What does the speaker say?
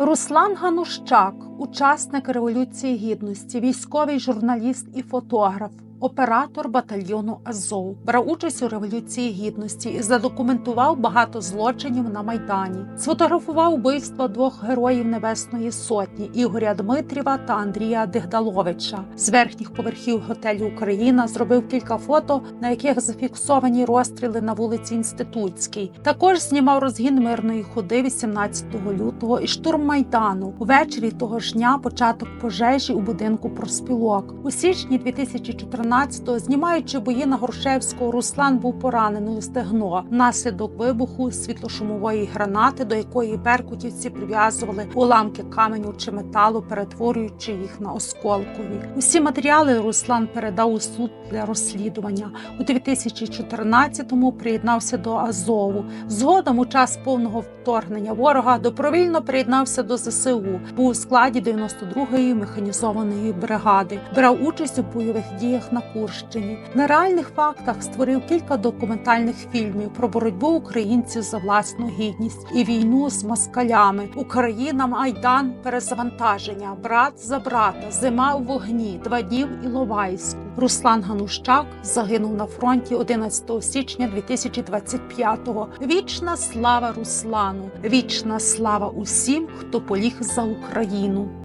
Руслан Ганущак, учасник Революції Гідності, військовий журналіст і фотограф. Оператор батальйону Азов брав участь у революції гідності і задокументував багато злочинів на майдані. Сфотографував вбивство двох героїв Небесної Сотні Ігоря Дмитрєва та Андрія Дигдаловича. З верхніх поверхів готелю Україна зробив кілька фото, на яких зафіксовані розстріли на вулиці Інститутській. Також знімав розгін мирної ходи 18 лютого і штурм майдану. Увечері того ж дня початок пожежі у будинку проспілок. У січні 2014 14-го, знімаючи бої на Грушевського, Руслан був поранений у стегно внаслідок вибуху світлошумової гранати, до якої беркутівці прив'язували уламки каменю чи металу, перетворюючи їх на осколкові. Усі матеріали Руслан передав у суд для розслідування. У 2014-му приєднався до Азову. Згодом, у час повного вторгнення ворога, добровільно приєднався до ЗСУ. Був у складі 92-ї механізованої бригади. Брав участь у бойових діях на Курщині. На реальних фактах створив кілька документальних фільмів про боротьбу українців за власну гідність і війну з москалями. Україна, Майдан, перезавантаження, брат за брата, зима в вогні, два дні в Іловайську. Руслан Ганущак загинув на фронті 11 січня 2025-го. Вічна слава Руслану, вічна слава усім, хто поліг за Україну.